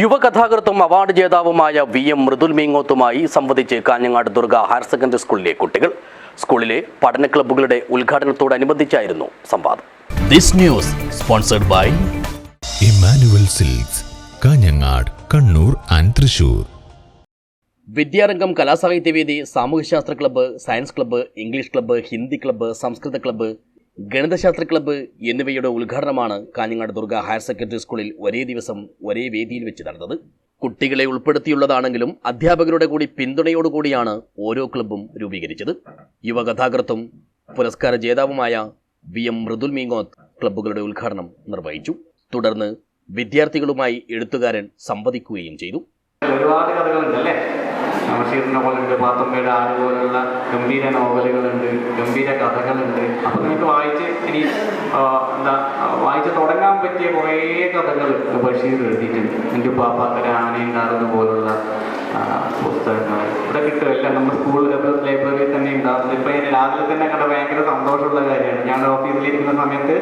യുവകഥാകൃത്തും award ജേതാവുമായ V M Mridul മീങ്ങോത്തുമായി സംവദിച്ച് കാഞ്ഞങ്ങാട് ദുർഗ ഹയർ സെക്കൻഡറി സ്കൂളിലെ കുട്ടികൾ. സ്കൂളിലെ പഠന ക്ലബ്ബുകളുടെ ഉദ്ഘാടനത്തോടനുബന്ധിച്ചായിരുന്നു സംവാദം. This news sponsored by Emmanuel Silks Kanhangad Kannur and Thrissur. Vidyarangam Kalasahityavedi സാമൂഹ്യശാസ്ത്ര club science club English club Hindi club സംസ്കൃത ക്ലബ്ബ് ഗണിതശാസ്ത്ര ക്ലബ്ബ് എന്നിവയുടെ ഉദ്ഘാടനമാണ് കാഞ്ഞങ്ങാട് ദുർഗ ഹയർ സെക്കൻഡറി സ്കൂളിൽ ഒരേ ദിവസം ഒരേ വേദിയിൽ വെച്ച് നടന്നത്. കുട്ടികളെ ഉൾപ്പെടുത്തിയുള്ളതാണെങ്കിലും അധ്യാപകരുടെ കൂടി പിന്തുണയോടുകൂടിയാണ് ഓരോ ക്ലബ്ബും രൂപീകരിച്ചത്. യുവകഥാകൃത്തും പുരസ്കാര ജേതാവുമായ വി എം മൃദുൽ മീങ്ങോത്ത് ക്ലബ്ബുകളുടെ ഉദ്ഘാടനം നിർവഹിച്ചു. തുടർന്ന് വിദ്യാർത്ഥികളുമായി എഴുത്തുകാരൻ സംവദിക്കുകയും ചെയ്തു. ഒരുപാട് കഥകളുണ്ട് ബഷീർ നോവലുണ്ട് പാത്തമ്മയുടെ ആട് പോലുള്ള ഗംഭീര നോവലുകളുണ്ട് ഗംഭീര കഥകളുണ്ട്. അപ്പോൾ നിങ്ങൾക്ക് വായിച്ച് ഇനി എന്താ വായിച്ച് തുടങ്ങാൻ പറ്റിയ കുറേ കഥകൾ ബഷീർ എഴുതിയിട്ടുണ്ട്. എന്റെ പാപ്പാക്കര ആനയുണ്ടാകുന്ന പോലുള്ള പുസ്തകങ്ങൾ. ഇവിടെ കിട്ടും. എല്ലാം നമ്മുടെ സ്കൂൾ ലൈബ്രറിയിൽ തന്നെ ഉണ്ടാകുന്നത് ഇപ്പം രാവിലെ തന്നെ കണ്ട ഭയങ്കര സന്തോഷമുള്ള കാര്യമാണ്. ഞാൻ ഓഫീസിലിരിക്കുന്ന സമയത്ത്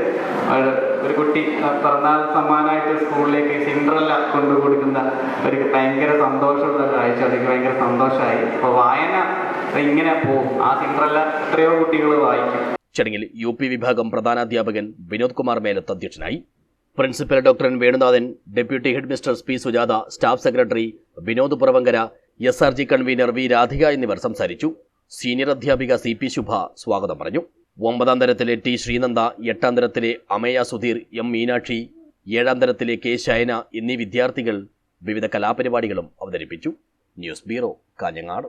ഒരു കുട്ടി പിറന്നാൾ സമ്മാനമായിട്ട് സ്കൂളിലേക്ക് സിൻഡ്രല്ല കൊണ്ടു കൊടുക്കുന്ന ഒരു ഭയങ്കര സന്തോഷമുള്ള കാഴ്ച. അതെനിക്ക് ഭയങ്കര സന്തോഷമായി. അപ്പോൾ വായന ഇങ്ങനെ പോകും. ആ സിൻഡ്രല്ല എത്രയോ കുട്ടികൾ വായിക്കും. ചടങ്ങിൽ യു പി വിഭാഗം പ്രധാനാധ്യാപകൻ വിനോദ് കുമാർ മേലത്ത് അധ്യക്ഷനായി. Principal doctor Venunathan deputy head mister P Sujatha staff secretary Vinod Puravankara S R G convener V Radhika എന്നിവർ സംസാരിച്ചു. സീനിയർ അധ്യാപിക സി പി ശുഭ സ്വാഗതം പറഞ്ഞു. ഒമ്പതാം തരത്തിലെ ടി ശ്രീനന്ദ എട്ടാം തരത്തിലെ അമയ സുധീർ എം മീനാക്ഷി ഏഴാം തരത്തിലെ കെ ശയന എന്നീ വിദ്യാർത്ഥികൾ വിവിധ കലാപരിപാടികളും അവതരിപ്പിച്ചു. News bureau Kanhangad.